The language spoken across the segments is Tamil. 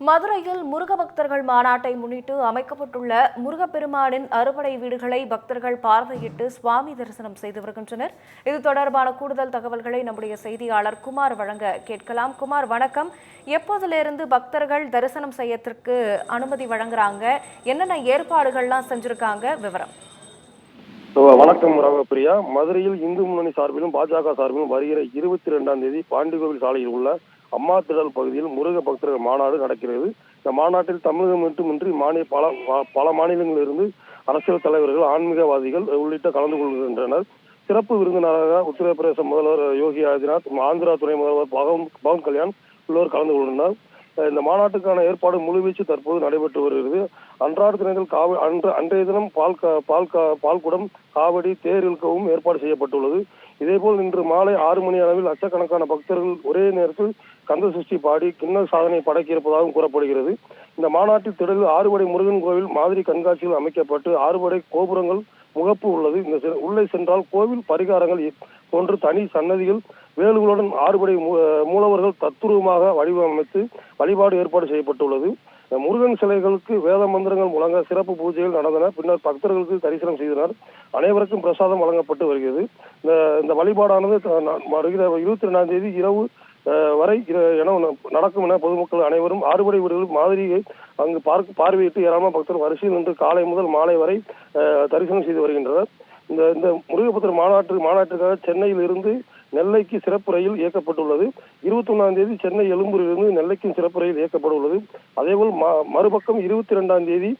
மதுரையில் முருக பக்தர்கள் மாநாட்டை முன்னிட்டு அமைக்கப்பட்டுள்ள முருகப்பெருமானின் அறுபடை வீடுகளை பக்தர்கள் பார்வையிட்டு சுவாமி தரிசனம் செய்து வருகின்றனர். இது தொடர்பான கூடுதல் தகவல்களை நம்முடைய செய்தியாளர் குமார் வழங்க கேட்கலாம். குமார் வணக்கம். எப்போதிலிருந்து பக்தர்கள் தரிசனம் செய்யறதுக்கு அனுமதி வழங்குறாங்க? என்னென்ன ஏற்பாடுகள்லாம் செஞ்சிருக்காங்க? விவரம். வணக்கம் ராகப்பிரியா மதுரையில் இந்து முன்னணி சார்பிலும் பாஜக சார்பிலும் வருகிற இருபத்தி ரெண்டாம் தேதி பாண்டிகோவில் சாலையில் உள்ள அம்மா திடல் பகுதியில் முருக பக்தர்கள் மாநாடு நடக்கிறது. இந்த மாநாட்டில் தமிழகம் மட்டுமின்றி மாநில பல பல மாநிலங்களிலிருந்து அரசியல் தலைவர்கள் ஆன்மீகவாதிகள் உள்ளிட்ட கலந்து கொள்கின்றனர். சிறப்பு விருந்தினராக உத்தரப்பிரதேச முதல்வர் யோகி ஆதித்யநாத் ஆந்திரா துணை முதல்வர் பவன் பவன் கல்யாண் உள்ளோர் கலந்து கொள்கின்றனர் இந்த மாநாட்டுக்கான ஏற்பாடு முழுவீச்சு தற்போது நடைபெற்று வருகிறது. அன்றாட தினத்தில் காவ அன்று அன்றைய தினம் பால் பால் கா- பால்குடம் காவடி தேர் இழுக்கவும் ஏற்பாடு செய்யப்பட்டுள்ளது. இதேபோல் இன்று மாலை ஆறு மணி அளவில் லட்சக்கணக்கான பக்தர்கள் ஒரே நேரத்தில் கந்த சஷ்டி பாடி கிண்ண சாதனை படைக்க இருப்பதாகவும் கூறப்படுகிறது. இந்த மாநாட்டில் திடலில் ஆறுபடை முருகன் கோவில் மாதிரி கண்காட்சிகள் அமைக்கப்பட்டு ஆறுபடை கோபுரங்கள் முகப்பு உள்ளது. இந்த செ- உள்ளே சென்றால் கோவில் பரிகாரங்கள் போன்று தனி சன்னதிகள் வேலுகளுடன் ஆறுபடை மூ- மூலவர்கள் தத்துருவமாக வடிவமைத்து வழிபாடு ஏற்பாடு செய்யப்பட்டுள்ளது. முருகன் சிலைகளுக்கு வேத மந்திரங்கள் முழங்க சிறப்பு பூஜைகள் நடந்தன. பின்னர் பக்தர்களுக்கு தரிசனம் செய்தனர். அனைவருக்கும் பிரசாதம் வழங்கப்பட்டு வருகிறது. இந்த இந்த வழிபாடானது வருகிற இருபத்தி ரெண்டாம் தேதி இரவு வரை இர- என நடக்கும் என பொதுமக்கள் அனைவரும் ஆறுபடை வீடுகள் மாதிரியை அங்கு பார்க்க பார்வையிட்டு ஏராளமான பக்தர்கள் வரிசையில் நின்று காலை முதல் மாலை வரை தரிசனம் செய்து வருகின்றனர். இந்த இந்த முருகபுத்திர மாநாட்டு மாநாட்டுக்காக சென்னையில் இருந்து நெல்லைக்கு சிறப்பு ரயில் இயக்கப்பட்டுள்ளது. இருபத்தி ஒன்றாம் தேதி சென்னை எழும்பூரிலிருந்து நெல்லைக்கும் சிறப்பு ரயில் இயக்கப்பட உள்ளது அதேபோல் மறுபக்கம் இருபத்தி ரெண்டாம் தேதி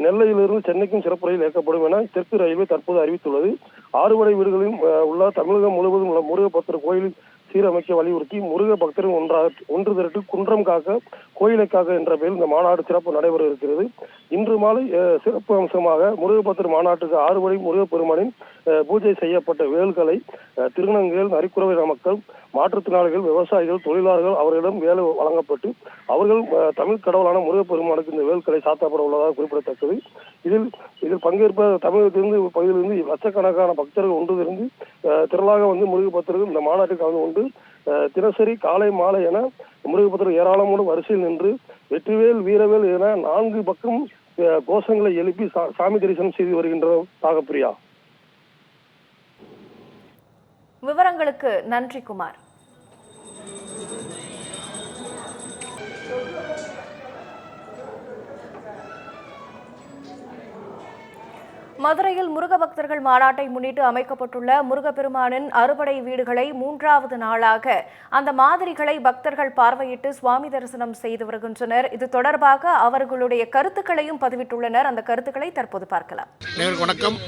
நெல்லையிலிருந்து சென்னைக்கும் சிறப்பு ரயில் இயக்கப்படும் என தெற்கு ரயில்வே தற்போது அறிவித்துள்ளது. ஆறுபடை வீடுகளிலும் அஹ், உள்ள தமிழகம் முழுவதும் உள்ள முருகபக்தர் கோயில் சீரமைக்க வலியுறுத்தி முருக பக்தரும் ஒன்றாக ஒன்று திரட்டு குன்றம் காக்க கோயிலை காக்க என்ற பெயர் இந்த மாநாடு சிறப்பு நடைபெற இருக்கிறது. இன்று மாலை சிறப்பு அம்சமாக முருகபக்தர் மாநாட்டுக்கு ஆறுபடை முருகப்பெருமானின் பூஜை செய்யப்பட்ட வேல்களை திருநங்கைகள் நரிக்குறவை மக்கள் மாற்றுத்திறனாளிகள் விவசாயிகள் தொழிலாளர்கள் அவர்களிடம் வேலை வழங்கப்பட்டு அவர்கள் தமிழ் கடவுளான முருகப்பெருமானுக்கு இந்த வேல்களை சாத்தப்பட உள்ளதாக குறிப்பிடத்தக்கது. இதில் இதில் பங்கேற்ப தமிழகத்திலிருந்து பகுதியிலிருந்து லட்சக்கணக்கான பக்தர்கள் ஒன்று திரண்டு திரளாக வந்து முருகபக்தர்கள் இந்த மாநாட்டுக்கு கலந்து கொண்டு கொண்டு தினசரி காலை மாலை என முருகபக்தர்கள் ஏராளமான வரிசையில் நின்று வெற்றிவேல் வீரவேல் என நான்கு பக்கம் கோஷங்களை எழுப்பி சாமி தரிசனம் செய்து வருகின்ற தாகப்பிரியா விவரங்களுக்கு நன்றி குமார். மதுரையில் முருக பக்தர்கள் மாநாட்டை முன்னிட்டு அமைக்கப்பட்டுள்ள முருகப்பெருமானின் அறுபடை வீடுகளை மூன்றாவது நாளாக அந்த மாதிரிகளை பக்தர்கள் பார்வையிட்டு சுவாமி தரிசனம் செய்து வருகின்றனர். இது தொடர்பாக அவர்களுடைய கருத்துக்களையும் பதிவிட்டுள்ளனர். அந்த கருத்துக்களை தற்போது பார்க்கலாம். வணக்கம்.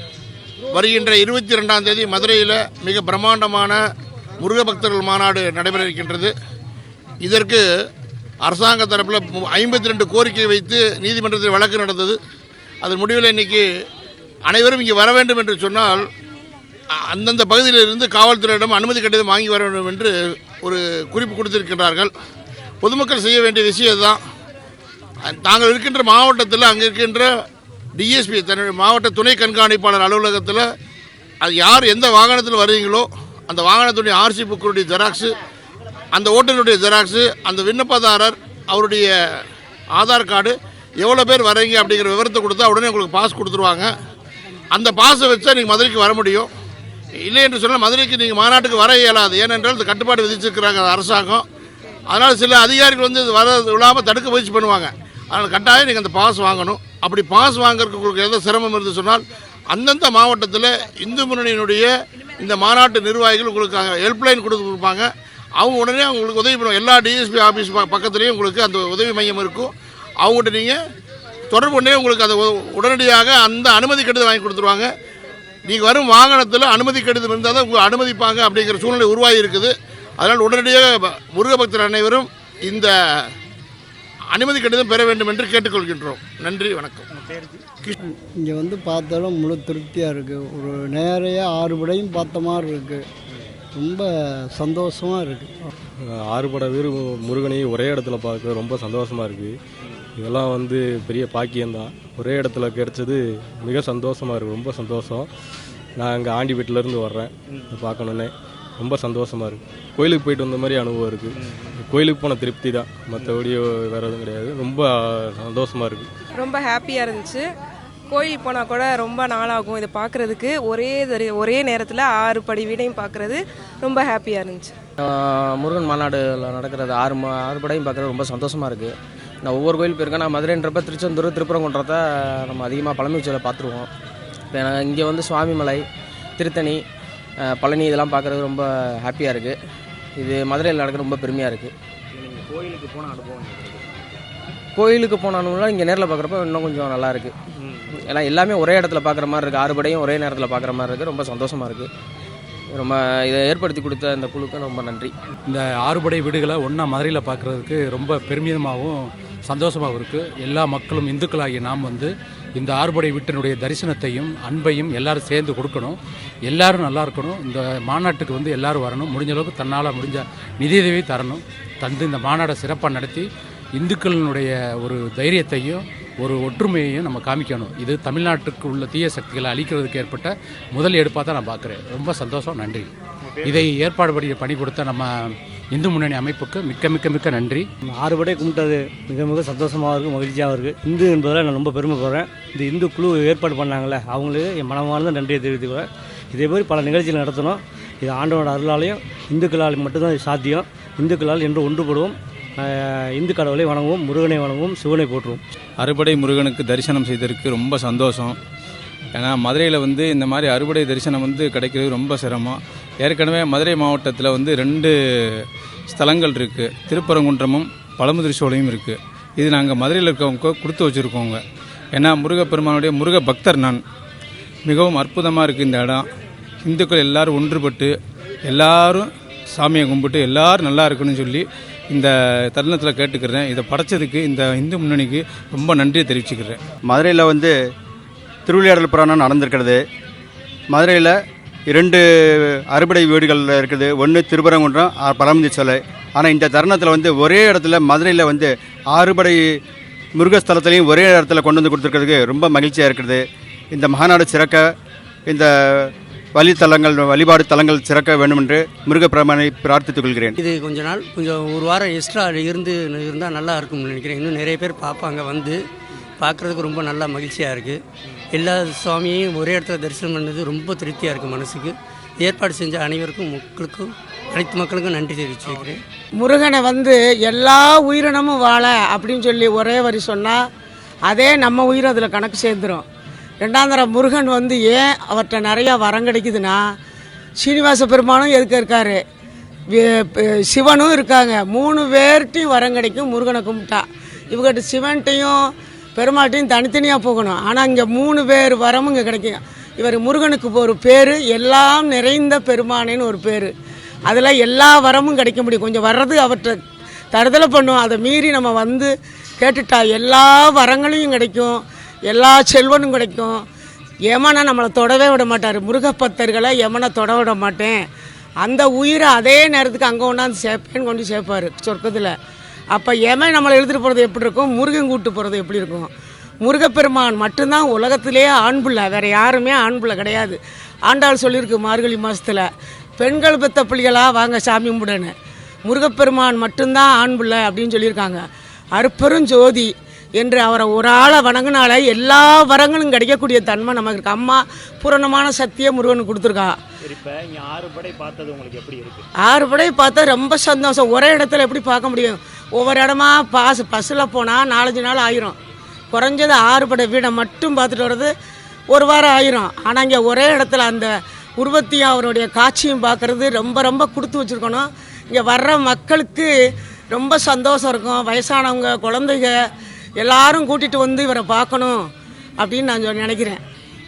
வருகின்ற இருபத்தி ரெண்டாம் தேதி மதுரையில் மிக பிரம்மாண்டமான முருக பக்தர்கள் மாநாடு நடைபெற இருக்கின்றது இதற்கு அரசாங்க தரப்பில் ஐம்பத்தி ரெண்டு கோரிக்கை வைத்து நீதிமன்றத்தில் வழக்கு நடந்தது. அதன் முடிவில் இன்னைக்கு அனைவரும் இங்கே வர வேண்டும் என்று சொன்னால் அந்தந்த பகுதியிலிருந்து காவல்துறையிடம் அனுமதி கடிதம் வாங்கி வர வேண்டும் என்று ஒரு குறிப்பு கொடுத்திருக்கின்றார்கள். பொதுமக்கள் செய்ய வேண்டிய விஷயம் இதுதான். நாங்கள் இருக்கின்ற மாவட்டத்தில் அங்கே இருக்கின்ற டிஎஸ்பி தன்னுடைய மாவட்ட துணை கண்காணிப்பாளர் அலுவலகத்தில் அது யார் எந்த வாகனத்தில் வருவீங்களோ அந்த வாகனத்துடைய ஆர்சி புக்கருடைய ஜெராக்ஸு அந்த ஓட்டுநருடைய ஜெராக்ஸு அந்த விண்ணப்பதாரர் அவருடைய ஆதார் கார்டு எவ்வளோ பேர் வரீங்க அப்படிங்கிற விவரத்தை கொடுத்தா உடனே உங்களுக்கு பாஸ் கொடுத்துருவாங்க. அந்த பாஸை வச்சா நீங்கள் மதுரைக்கு வர முடியும். இல்லை என்று சொன்னால் மதுரைக்கு நீங்கள் மாநாட்டுக்கு வர இயலாது. ஏனென்றால் இந்த கட்டுப்பாடு விதிச்சிருக்கிறாங்க அரசாங்கம். அதனால் சில அதிகாரிகள் வந்து இது வர விழாமல் தடுக்க முயற்சி பண்ணுவாங்க. அதனால் கட்டாயம் நீங்கள் அந்த பாஸ் வாங்கணும். அப்படி பாஸ் வாங்குறதுக்கு உங்களுக்கு எதாவது சிரமம் இருந்து சொன்னால் அந்தந்த மாவட்டத்தில் இந்து முன்னணியினுடைய இந்த மாநாட்டு நிர்வாகிகள் உங்களுக்கு ஹெல்ப்லைன் கொடுத்து கொடுப்பாங்க. அவங்க உடனே அவங்களுக்கு உதவி பண்ணுவாங்க. எல்லா டிஎஸ்பி ஆஃபீஸ் பக்கத்துலேயும் உங்களுக்கு அந்த உதவி மையம் இருக்கும். அவங்ககிட்ட நீங்கள் தொடர்பு கொண்டே உங்களுக்கு அதை உடனடியாக அந்த அனுமதி கடிதம் வாங்கி கொடுத்துருவாங்க. நீங்கள் வரும் வாகனத்தில் அனுமதி கடிதம் இருந்தால் தான் உங்களை அனுமதிப்பாங்க அப்படிங்கிற சூழ்நிலை உருவாகி இருக்குது. அதனால் உடனடியாக ப- முருக பக்தர் அனைவரும் இந்த அனுமதி கடிதம் பெற வேண்டும் என்று கேட்டுக்கொள்கின்றோம். நன்றி வணக்கம். இங்கே வந்து பார்த்தாலும் முழு திருப்தியாக இருக்குது ஒரு நேரையாக ஆறு படையும் பார்த்த மாதிரி இருக்குது ரொம்ப சந்தோஷமாக இருக்குது ஆறுபட வீடு முருகனையும் ஒரே இடத்துல பார்க்க ரொம்ப சந்தோஷமாக இருக்குது இதெல்லாம் வந்து பெரிய பாக்கியம்தான். ஒரே இடத்துல கிடைச்சது மிக சந்தோஷமாக இருக்குது ரொம்ப சந்தோஷம். நான் இங்கே ஆண்டி வீட்டிலேருந்து வர்றேன். பார்க்கணுன்னே. ரொம்ப சந்தோஷமாக இருக்குது கோயிலுக்கு போயிட்டு வந்த மாதிரி அனுபவம் இருக்குது கோயிலுக்கு போன திருப்தி தான் மற்றபடி வேறு எதுவும் கிடையாது. ரொம்ப சந்தோஷமாக இருக்குது ரொம்ப ஹாப்பியாக இருந்துச்சு. கோயில் போனால் கூட ரொம்ப நாளாகும் இதை பார்க்குறதுக்கு. ஒரே தரி- ஒரே நேரத்தில் ஆறு படி வீடையும் பார்க்குறது ரொம்ப ஹாப்பியாக இருந்துச்சு. முருகன் மாநாடுல நடக்கிறது ஆறு மா ஆறு படையும் பார்க்குறது ரொம்ப சந்தோஷமாக இருக்குது நான் ஒவ்வொரு கோயில் போயிருக்கேன். நான் மதுரைன்றப்ப திருச்செந்தூர் திருப்பரங்குன்றத்தை நம்ம அதிகமாக பழமை உச்சியில் பார்த்துருவோம். இப்போ நான் இங்கே வந்து சுவாமிமலை திருத்தணி பழனி இதெல்லாம் பார்க்குறது ரொம்ப ஹாப்பியாக இருக்குது இது மதுரையில் நடக்கிறது ரொம்ப பெருமையாக இருக்குது கோயிலுக்கு போன அனுபவம் கோயிலுக்கு போனாலும் இங்கே நேரில் பார்க்குறப்ப இன்னும் கொஞ்சம் நல்லா இருக்குது ஏன்னா எல்லாமே ஒரே இடத்துல பார்க்குற மாதிரி இருக்குது ஆறு படையும் ஒரே நேரத்தில் பார்க்குற மாதிரி இருக்குது ரொம்ப சந்தோஷமாக இருக்குது ரொம்ப இதை ஏற்படுத்தி கொடுத்த இந்த குழுக்கு ரொம்ப நன்றி. இந்த ஆறுபடை வீடுகளை ஒன்றா மதுரையில் பார்க்குறதுக்கு ரொம்ப பெருமிதமாகவும் சந்தோஷமாகவும் இருக்குது எல்லா மக்களும் இந்துக்களாகிய நாம் வந்து இந்த ஆறுபடை வீட்டினுடைய தரிசனத்தையும் அன்பையும் எல்லாரும் சேர்ந்து கொடுக்கணும். எல்லாரும் நல்லா இருக்கணும். இந்த மாநாட்டுக்கு வந்து எல்லாரும் வரணும். முடிஞ்ச அளவுக்கு தன்னால் முடிஞ்ச நிதியுதவி தரணும். தந்து இந்த மாநாடை சிறப்பாக நடத்தி இந்துக்களினுடைய ஒரு தைரியத்தையும் ஒரு ஒற்றுமையையும் நம்ம காமிக்கணும். இது தமிழ்நாட்டுக்கு உள்ள தீய சக்திகளை அழிக்கிறதுக்கு ஏற்பட்ட முதல் எடுப்பாக தான் நான் பார்க்குறேன் ரொம்ப சந்தோஷம். நன்றி. இதை ஏற்பாடு படி பணி கொடுத்த நம்ம இந்து முன்னணி அமைப்புக்கு மிக்க மிக்க மிக்க நன்றி. ஆறு படை கும்பிட்டது மிக மிக சந்தோஷமாக இருக்குது மகிழ்ச்சியாகவும் இருக்குது இந்து என்பதில் நான் ரொம்ப பெருமைப்படுறேன் இந்த இந்து குழு ஏற்பாடு பண்ணாங்களே அவங்களுக்கு என் மனமார்ந்த நன்றியை தெரிவித்துக்கிறேன் இதே மாதிரி பல நிகழ்ச்சிகள் நடத்தணும். இது ஆண்டவனோட அருளாலையும் இந்துக்களால் மட்டும்தான் இது சாத்தியம். இந்துக்களால் என்று ஒன்றுபடுவோம். இந்து கடவுளை வணங்குவோம் முருகனை வணங்குவோம் சிவனை போற்றுவோம். அறுபடை முருகனுக்கு தரிசனம் செய்ததற்கு ரொம்ப சந்தோஷம். ஏன்னா மதுரையில் வந்து இந்த மாதிரி அறுபடை தரிசனம் வந்து கிடைக்கிறது ரொம்ப சிரமம். ஏற்கனவே மதுரை மாவட்டத்தில் வந்து ரெண்டு ஸ்தலங்கள் இருக்குது திருப்பரங்குன்றமும் பழமுதிர் சோலையும் இருக்குது இது நாங்கள் மதுரையில் இருக்கவங்க கொடுத்து வச்சுருக்கோங்க. ஏன்னா முருகப்பெருமானுடைய முருக பக்தர் நான். மிகவும் அற்புதமாக இருக்குது இந்த இடம். இந்துக்கள் எல்லோரும் ஒன்றுபட்டு எல்லாரும் சாமியை கும்பிட்டு எல்லோரும் நல்லா இருக்கணும்னு சொல்லி இந்த தருணத்தில் கேட்டுக்கிறேன். இதை படைச்சதுக்கு இந்த இந்து முன்னணிக்கு ரொம்ப நன்றியை தெரிவிச்சுக்கிறேன். மதுரையில் வந்து திருவிளையாடல் புராணம் நடந்திருக்கிறது. மதுரையில் இரண்டு அறுபடை வீடுகளில் இருக்குது. ஒன்று திருப்பரங்குன்றம் பழமுதி சோலை ஆனால் இந்த தருணத்தில் வந்து ஒரே இடத்துல மதுரையில் வந்து ஆறுபடை முருகஸ்தலத்திலையும் ஒரே இடத்துல கொண்டு வந்து கொடுத்துருக்கிறதுக்கு ரொம்ப மகிழ்ச்சியாக இருக்குது. இந்த மாநாடு சிறக்க இந்த வழித்தலங்கள் வழிபாடு தலங்கள் சிறக்க வேண்டும் என்று முருகப்பிரமனை பிரார்த்தித்துக் கொள்கிறேன். இது கொஞ்ச நாள் கொஞ்சம் ஒரு வாரம் எக்ஸ்ட்ரா இருந்து இருந்தால் நல்லா இருக்கும்னு நினைக்கிறேன். இன்னும் நிறைய பேர் பார்ப்பாங்க வந்து பார்க்குறதுக்கு ரொம்ப நல்லா மகிழ்ச்சியாக இருக்குது எல்லா சுவாமியையும் ஒரே இடத்துல தரிசனம் பண்ணது ரொம்ப திருப்தியாக இருக்குது மனசுக்கு. ஏற்பாடு செஞ்ச அனைவருக்கும் மக்களுக்கும் அனைத்து மக்களுக்கும் நன்றி தெரிவிச்சுக்கிறேன் முருகனை வந்து எல்லா உயிரினமும் வாழ அப்படின்னு சொல்லி ஒரே வரி சொன்னால் அதே நம்ம உயிர் அதில் கணக்கு சேர்ந்துடும் ரெண்டாம் தரம் முருகன் வந்து ஏன் அவர்கிட்ட நிறையா வரம் கிடைக்குதுன்னா சீனிவாச பெருமானும் எதுக்கு இருக்காரு? சிவனும் இருக்காங்க. மூணு பேர்ட்டையும் வரம் கிடைக்கும் முருகனை கும்பிட்டா. இவங்ககிட்ட சிவன்ட்டையும் பெருமாட்டையும் தனித்தனியாக போகணும். ஆனால் இங்கே மூணு பேர் வரமும் இங்கே கிடைக்கும் இவர் முருகனுக்கு ஒரு பேர் எல்லாம் நிறைந்த பெருமானேன்னு ஒரு பேர். அதில் எல்லா வரமும் கிடைக்க முடியும். கொஞ்சம் வர்றது அவற்றை தடுதலை பண்ணும். அதை மீறி நம்ம வந்து கேட்டுட்டா எல்லா வரங்களையும் கிடைக்கும். எல்லா செல்வனும் கிடைக்கும். யமனை நம்மளை தொடவே விட மாட்டார். முருகப்பத்தர்களை யமனை தொட விட மாட்டேன். அந்த உயிரை அதே நேரத்துக்கு அங்கே கொண்டாந்து சேர்ப்பேன்னு கொண்டு சேர்ப்பார் சொர்க்கத்தில். அப்போ யமன் நம்மளை எழுதிட்டு போகிறது எப்படி இருக்கும்? முருகன் கூட்டு போகிறது எப்படி இருக்கும்? முருகப்பெருமான் மட்டும்தான் உலகத்திலேயே ஆண் பிள்ளை. வேறு யாருமே ஆண் பிள்ளை கிடையாது. ஆண்டாள் சொல்லியிருக்கு மார்கழி மாதத்தில் பெண்கள் பெத்த பிள்ளைகளாக வாங்க சாமி கும்பிடுன்னு. முருகப்பெருமான் மட்டும்தான் ஆண் பிள்ளை அப்படின்னு சொல்லியிருக்காங்க. அற்பெரும் ஜோதி என்று அவரை ஒரு ஆளை வணங்கினால எல்லா வரங்களும் கிடைக்கக்கூடிய தன்மை நமக்கு இருக்கு. அம்மா பூரணமான சக்தியை முருகனுக்கு கொடுத்துருக்கா. ஆறு படை பார்த்தது உங்களுக்கு எப்படி இருக்கு? ஆறு படை பார்த்தா ரொம்ப சந்தோஷம். ஒரே இடத்துல எப்படி பார்க்க முடியும்? ஒவ்வொரு இடமா பாஸ் பஸ்ஸில் போனால் நாலஞ்சு நாள் ஆயிரும். குறைஞ்சது ஆறு படை வீடை மட்டும் பார்த்துட்டு வர்றது ஒரு வாரம் ஆயிரும். ஆனால் இங்கே ஒரே இடத்துல அந்த உருவத்தையும் அவருடைய காட்சியும் பார்க்கறது ரொம்ப ரொம்ப கொடுத்து வச்சுருக்கணும். இங்கே வர்ற மக்களுக்கு ரொம்ப சந்தோஷம் இருக்கும். வயசானவங்க குழந்தைங்க எல்லாரும் கூட்டிகிட்டு வந்து இவரை பார்க்கணும் அப்படின்னு நான் நினைக்கிறேன்.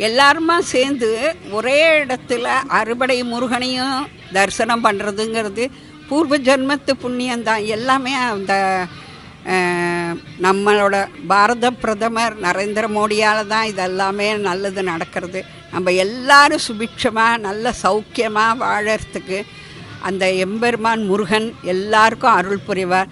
எல்லாருமா சேர்ந்து ஒரே இடத்துல அறுபடை முருகனையும் தரிசனம் பண்ணுறதுங்கிறது பூர்வ ஜென்மத்து புண்ணியம்தான். எல்லாமே அந்த நம்மளோட பாரத பிரதமர் நரேந்திர மோடியால் தான் இதெல்லாமே நல்லது நடக்கிறது. நம்ம எல்லாரும் சுபிட்சமாக நல்ல சௌக்கியமாக வாழறதுக்கு அந்த எம்பெருமான் முருகன் எல்லாருக்கும் அருள் புரிவார்.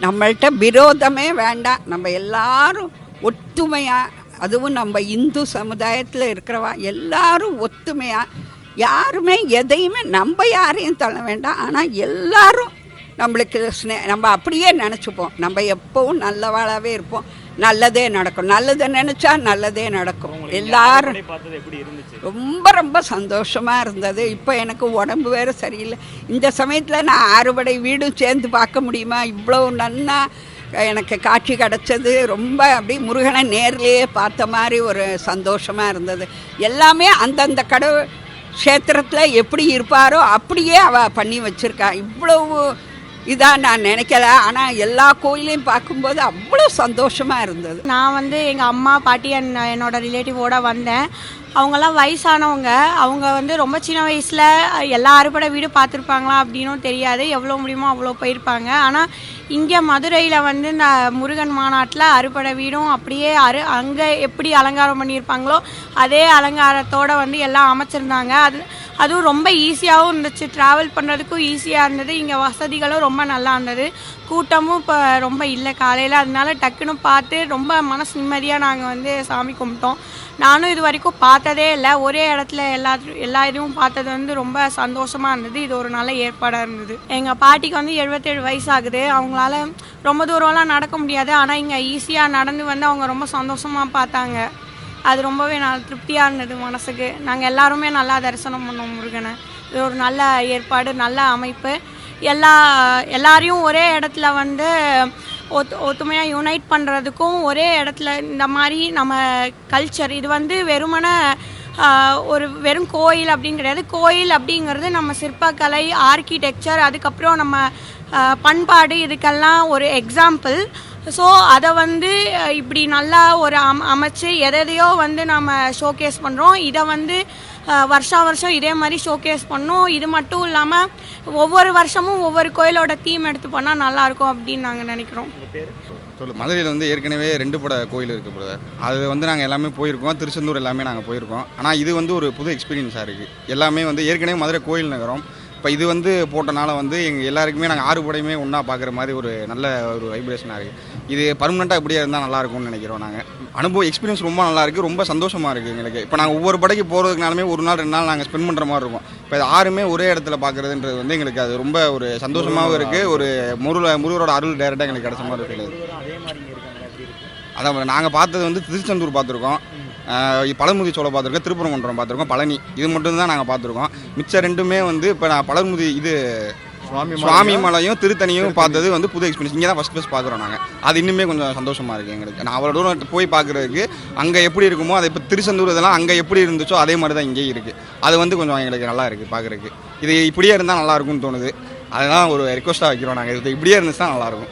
நம்மள்கிட்ட விரோதமே வேண்டாம் நம்ம எல்லாரும் ஒத்துமையாக அதுவும் நம்ம இந்து சமுதாயத்தில் இருக்கிறவா எல்லாரும் ஒத்துமையாக யாருமே எதையுமே நம்ம யாரையும் தள்ள வேண்டாம். ஆனால் எல்லாரும் நம்மளுக்கு ஸ்னே நம்ம அப்படியே நினச்சிப்போம். நம்ம எப்போவும் நல்லவாளாகவே இருப்போம். நல்லதே நடக்கும். நல்லதை நினச்சா நல்லதே நடக்கும். எல்லாரும் ரொம்ப ரொம்ப சந்தோஷமாக இருந்தது. இப்போ எனக்கு உடம்பு வேறு சரியில்லை. இந்த சமயத்தில் நான் ஆறுபடை வீடும் சேர்ந்து பார்க்க முடியுமா? இவ்வளோ நன்னா எனக்கு காட்சி கிடச்சது. ரொம்ப அப்படி முருகனை நேர்லேயே பார்த்த மாதிரி ஒரு சந்தோஷமாக இருந்தது. எல்லாமே அந்தந்த கடவுள் க்ஷேத்திரத்தில் எப்படி இருப்பாரோ அப்படியே அவ பண்ணி வச்சுருக்கா. இவ்வளவு இதாக நான் நினைக்கல. ஆனால் எல்லா கோயிலையும் பார்க்கும்போது அவ்வளோ சந்தோஷமாக இருந்தது. நான் வந்து எங்கள் அம்மா பாட்டி என் என்னோட ரிலேட்டிவோட வந்தேன். அவங்கெல்லாம் வயசானவங்க. அவங்க வந்து ரொம்ப சின்ன வயசில் எல்லா அறுபடை வீடு பார்த்துருப்பாங்களா அப்படின்னும் தெரியாது. எவ்வளோ முடியுமோ அவ்வளோ போயிருப்பாங்க. ஆனால் இங்கே மதுரையில் வந்து இந்த முருகன் மாநாட்டில் அறுபடை வீடும் அப்படியே அரு அங்கே எப்படி அலங்காரம் பண்ணியிருப்பாங்களோ அதே அலங்காரத்தோடு வந்து எல்லாம் அமைச்சிருந்தாங்க. அது அதுவும் ரொம்ப ஈஸியாகவும் இருந்துச்சு. ட்ராவல் பண்ணுறதுக்கும் ஈஸியாக இருந்தது. இங்கே வசதிகளும் ரொம்ப நல்லா இருந்தது. கூட்டமும் இப்போ ரொம்ப இல்லை காலையில். அதனால டக்குன்னு பார்த்து ரொம்ப மனசு நிம்மதியாக நாங்கள் வந்து சாமி கும்பிட்டோம். நானும் இது வரைக்கும் பார்த்ததே இல்லை. ஒரே இடத்துல எல்லா எல்லா இதுவும் பார்த்தது வந்து ரொம்ப சந்தோஷமாக இருந்தது. இது ஒரு நல்ல ஏற்பாடாக இருந்தது. எங்கள் பாட்டிக்கு வந்து எழுபத்தேழு வயசு ஆகுது. அவங்களால ரொம்ப தூரம்லாம் நடக்க முடியாது. ஆனால் இங்கே ஈஸியாக நடந்து வந்து அவங்க ரொம்ப சந்தோஷமாக பார்த்தாங்க. அது ரொம்பவே நல்ல திருப்தியாக இருந்தது மனசுக்கு. நாங்கள் எல்லாருமே நல்லா தரிசனம் பண்ணோம் முருகனை. இது ஒரு நல்ல ஏற்பாடு நல்ல அமைப்பு. எல்லா எல்லாரையும் ஒரே இடத்துல வந்து ஒத்து ஒத்துமையாக யுனைட் பண்ணுறதுக்கும் ஒரே இடத்துல இந்த மாதிரி நம்ம கல்ச்சர் இது வந்து வெறுமனே ஒரு வெறும் கோயில் அப்படின்னு கிடையாது. கோயில் அப்படிங்கிறது நம்ம சிற்பக்கலை ஆர்கிடெக்சர் அதுக்கப்புறம் நம்ம பண்பாடு இதுக்கெல்லாம் ஒரு எக்ஸாம்பிள் ஸோ அதை வந்து இப்படி நல்லா ஒரு அம் அமைச்சு எதையோ வந்து நம்ம ஷோகேஸ் பண்ணுறோம் இதை வந்து வருஷா வருஷம் இதே மாதிரி ஷோகேஸ் பண்ணோம். இது மட்டும் இல்லாமல் ஒவ்வொரு வருஷமும் ஒவ்வொரு கோயிலோட தீம் எடுத்து பண்ணால் நல்லாயிருக்கும் அப்படின்னு நாங்கள் நினைக்கிறோம். சொல்லு மதுரையில் வந்து ஏற்கனவே ரெண்டு பட கோயில் இருக்குது பிரதர் அது வந்து நாங்கள் எல்லாமே போயிருக்கோம். திருச்செந்தூர் எல்லாமே நாங்கள் போயிருக்கோம். ஆனால் இது வந்து ஒரு புது எக்ஸ்பீரியன்ஸாக இருக்குது எல்லாமே வந்து ஏற்கனவே மதுரை கோயில் நகரம். இப்போ இது வந்து போட்டனால வந்து எங்கள் எல்லாருக்குமே நாங்கள் ஆறு படையுமே ஒன்றா பார்க்குற மாதிரி ஒரு நல்ல ஒரு வைப்ரேஷனாக இருக்குது இது பர்மனெண்ட்டாக இப்படியே இருந்தால் நல்லாயிருக்கும்னு நினைக்கிறோம் நாங்கள் அனுபவம் எக்ஸ்பீரியன்ஸ் ரொம்ப நல்லா இருக்குது ரொம்ப சந்தோஷமாக இருக்குது எங்களுக்கு. இப்போ நாங்கள் ஒவ்வொரு படைக்கு போகிறதுக்குனாலுமே ஒரு நாள் ரெண்டு நாள் நாங்கள் ஸ்பெண்ட் பண்ணுற மாதிரி இருக்கும். இப்போ இது ஆறுமே ஒரே இடத்துல பார்க்குறதுன்றது வந்து எங்களுக்கு அது ரொம்ப ஒரு சந்தோஷமாகவும் இருக்குது ஒரு முருக முருகரோட அருள் டேரெக்டாக எங்களுக்கு கிடைச்ச மாதிரி இருக்குது. அதான் நாங்கள் பார்த்தது வந்து திருச்செந்தூர் பார்த்துருக்கோம். பழமுதி சோலை பார்த்துருக்கோம் திருப்பரங்குன்றம் பார்த்துருக்கோம் பழனி. இது மட்டும் தான் நாங்கள் பார்த்துருக்கோம். மிச்ச ரெண்டுமே வந்து இப்போ நான் பழமுதி இது சுவாமி மலையும் திருத்தணியும் பார்த்தது வந்து புது எக்ஸ்பீரியன்ஸ் இங்கே தான் ஃபஸ்ட் ஃபஸ்ட் பார்க்குறோம் நாங்கள் அது இன்னுமே கொஞ்சம் சந்தோஷமாக இருக்குது எங்களுக்கு. நான் அவ்வளோ தூரம் போய் பார்க்குறதுக்கு அங்கே எப்படி இருக்குமோ அதை இப்போ திருச்செந்தூர் இதெல்லாம் அங்கே எப்படி இருந்துச்சோ அதே மாதிரி தான் இங்கேயும் இருக்குது அது வந்து கொஞ்சம் எங்களுக்கு நல்லா இருக்குது பார்க்குறதுக்கு. இது இப்படியே இருந்தால் நல்லா இருக்கும்னு தோணுது. அதுதான் ஒரு ரெக்வஸ்ட்டாக வைக்கிறோம் நாங்கள் இது இப்படியே இருந்துச்சுன்னா நல்லாயிருக்கும்